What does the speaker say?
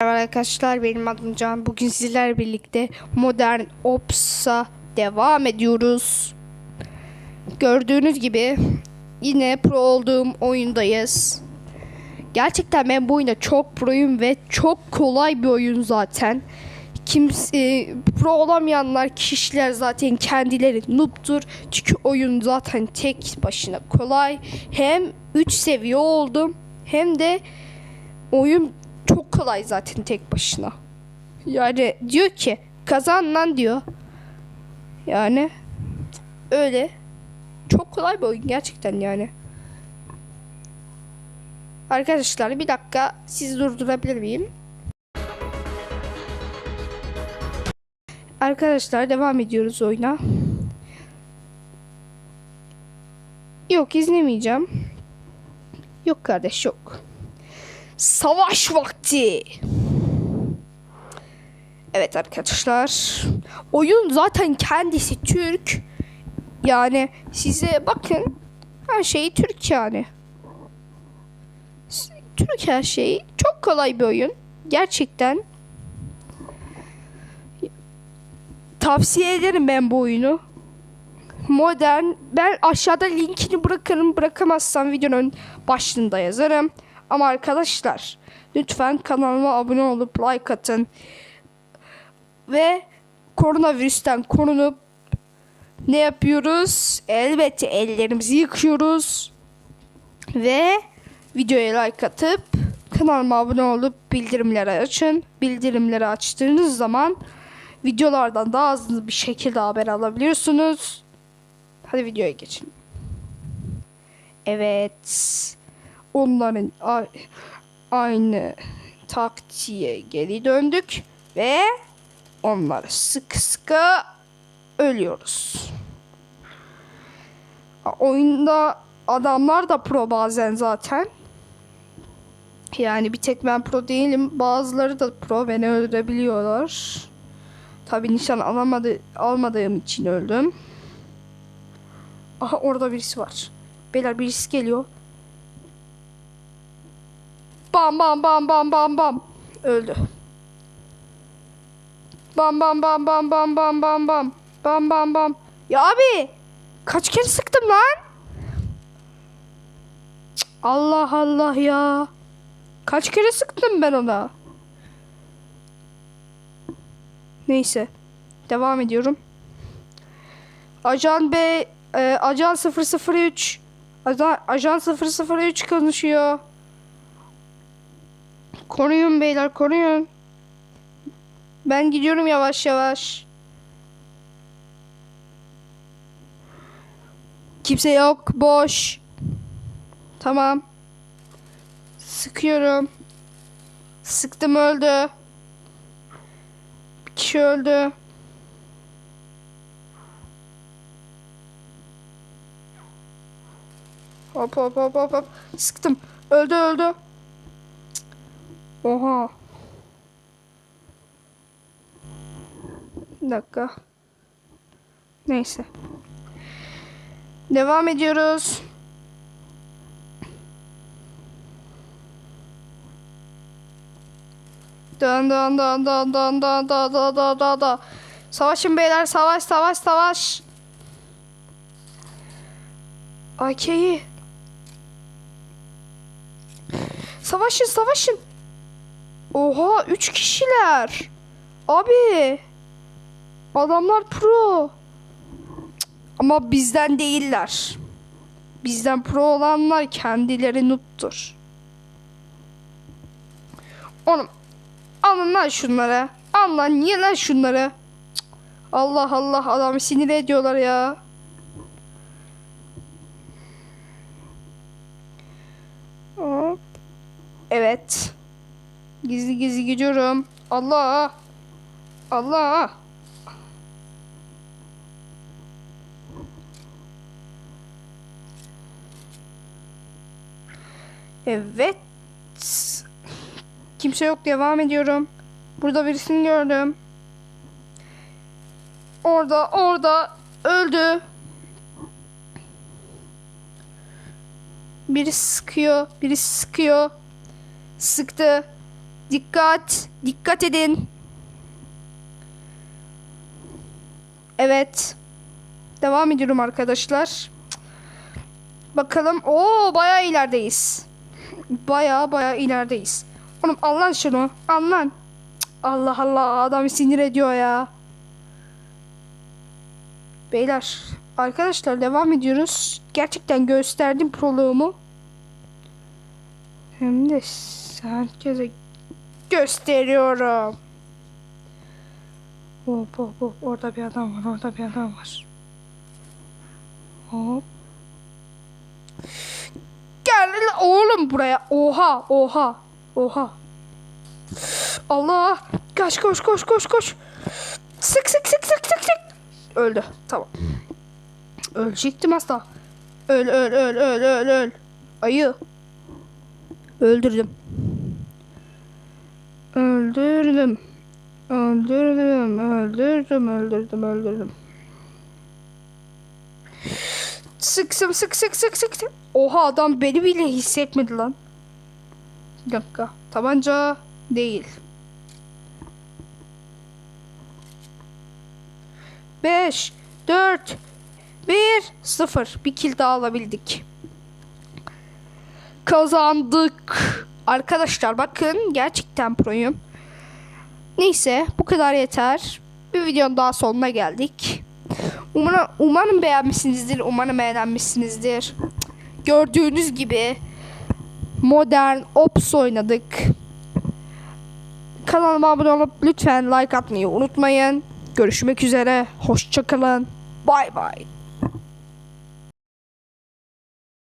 Merhaba arkadaşlar benim adım Can. Bugün sizlerle birlikte Modern Ops'a devam ediyoruz. Gördüğünüz gibi yine pro olduğum oyundayız. Gerçekten ben bu oyunda çok proyum ve çok kolay bir oyun zaten. Kimse pro olamayanlar kişiler zaten kendileri noob'tur. Çünkü oyun zaten tek başına kolay. Hem 3 seviye oldum hem de oyun kolay zaten tek başına. Yani diyor ki kazan lan diyor. Yani öyle. Çok kolay bir oyun gerçekten yani. Arkadaşlar bir dakika sizi durdurabilir miyim? Arkadaşlar devam ediyoruz oyuna. Yok izlemeyeceğim. Yok kardeş yok. Savaş vakti. Evet arkadaşlar. Oyun zaten kendisi Türk. Yani size bakın. Her şeyi Türk yani. Türk her şeyi. Çok kolay bir oyun. Gerçekten. Tavsiye ederim ben bu oyunu. Modern. Ben aşağıda linkini bırakırım. Bırakamazsam videonun başlığında yazarım. Ama arkadaşlar lütfen kanalıma abone olup like atın. Ve koronavirüsten korunup ne yapıyoruz? Elbette ellerimizi yıkıyoruz. Ve videoya like atıp kanalıma abone olup bildirimleri açın. Bildirimleri açtığınız zaman videolardan daha hızlı bir şekilde haber alabiliyorsunuz. Hadi videoya geçin. Evet onların aynı taktiğe geri döndük ve onları sık sıkı ölüyoruz. Oyunda adamlar da pro bazen zaten. Yani bir tek ben pro değilim. Bazıları da pro beni öldürebiliyorlar. Tabi nişan alamadı, almadığım için öldüm. Aha orada birisi var. Beyler birisi geliyor. Bam bam bam bam bam bam. Öldü. Bam bam bam bam bam bam bam bam. Bam bam bam. Ya abi. Kaç kere sıktım lan? Allah Allah ya. Kaç kere sıktım ben ona? Neyse. Devam ediyorum. Ajan B, e, Ajan 003. Ajan, Ajan 003 konuşuyor. Koruyun beyler koruyun. Ben gidiyorum yavaş yavaş. Kimse yok. Boş. Tamam. Sıkıyorum. Sıktım öldü. Bir kişi öldü. Hop hop hop hop hop. Sıktım. Öldü öldü. Oha. Bir dakika. Neyse. Devam ediyoruz. Dön dön dön dön dön dön dön dön dön dön dön. Savaşın beyler savaş savaş savaş. AK'yi. Savaşın savaşın. Oha 3 kişiler. Abi. Adamlar pro. Ama bizden değiller. Bizden pro olanlar kendileri noob'tur. Oğlum alın lan şunları. Al lan niye lan şunları? Allah Allah adamı sinir ediyorlar ya. Hop. Evet. Gizli gizli gidiyorum. Allah. Allah. Evet. Kimse yok devam ediyorum. Burada birisini gördüm. Orada orada öldü. Biri sıkıyor, biri sıkıyor. Sıktı. Dikkat. Dikkat edin. Evet. Devam ediyorum arkadaşlar. Bakalım. Oo bayağı ilerideyiz. Bayağı bayağı ilerideyiz. Oğlum al lan şunu. Al lan. Cık, Allah Allah adamı sinir ediyor ya. Beyler arkadaşlar devam ediyoruz. Gerçekten gösterdim proloğumu. Hem de herkese gösteriyorum. Hop hop hop orada bir adam var orada bir adam var. Hop. Gel oğlum buraya. Oha oha oha. Allah. Kaç koş koş koş koş. Sık sık sık sık sık sık. Öldü. Tamam. Ölecektim asla. Öl öl öl öl öl öl. Ayı. Öldürdüm. Öldürdüm. Öldürdüm. Öldürdüm. Öldürdüm. Öldürdüm. Sık sık sık sık sık sık. Oha adam beni bile hissetmedi lan. Bir dakika. Tabanca değil. 5 4 1 0 bir kill daha alabildik. Kazandık. Arkadaşlar bakın gerçekten proyum. Neyse bu kadar yeter. Bir videonun daha sonuna geldik. Umarım, umarım beğenmişsinizdir. Umarım beğenmişsinizdir. Gördüğünüz gibi modern ops oynadık. Kanalıma abone olup lütfen like atmayı unutmayın. Görüşmek üzere. Hoşçakalın. Bay bay.